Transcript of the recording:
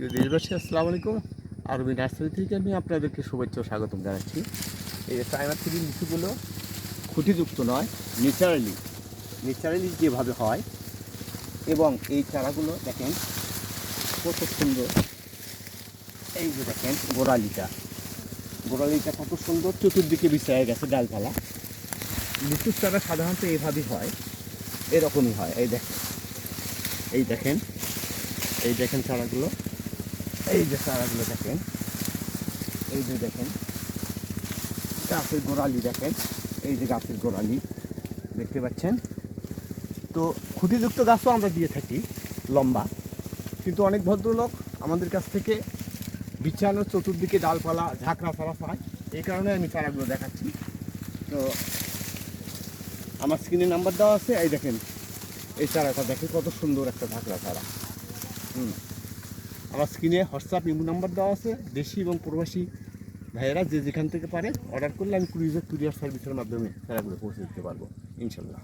প্রিয় দেশবাসী, আসসালামু আলাইকুম। আরবি নার্সারি থেকে আমি আপনাদেরকে শুভেচ্ছা স্বাগতম জানাচ্ছি। এই যে চায়না থেকে লিচুগুলো খুঁটিযুক্ত নয়, ন্যাচারালি ন্যাচারালি যেভাবে হয়। এবং এই চারাগুলো দেখেন, কত সুন্দর। এই যে দেখেন, গোড়ালিটা। গোড়ালিটা কত সুন্দর, চতুর্দিকে বিছায় গেছে ডালপালা। লিচুর চারা সাধারণত এইভাবেই হয়, এরকমই হয়। এই দেখেন এই দেখেন এই দেখেন চারাগুলো। এই যে চারাগুলো দেখেন, এই যে দেখেন, গাছের গোড়ালি দেখেন, এই যে গাছের গোড়ালি, দেখতে পাচ্ছেন? তো খুঁটিযুক্ত গাছও আমরা দিয়ে থাকি, লম্বা। কিন্তু অনেক ভদ্রলোক আমাদের কাছ থেকে বিছানোর চতুর্দিকে ডালপালা, ঝাঁকড়া চারা পায়। এই কারণে আমি চারাগুলো দেখাচ্ছি। তো আমার স্ক্রিনে নাম্বার দেওয়া আছে, এই দেখেন, এই চারাটা দেখে কত সুন্দর একটা ঝাঁকড়া চারা। হুম। আমার স্ক্রিনে হোয়াটসঅ্যাপ ইমো নাম্বার দেওয়া আছে। দেশি এবং প্রবাসী ভাইয়েরা যে যেখান থেকে পারে অর্ডার করলে আমি কুরিয়ার কুরিয়ার সার্ভিসের মাধ্যমে চারাগুলো পৌঁছে দিতে পারব, ইনশাল্লাহ।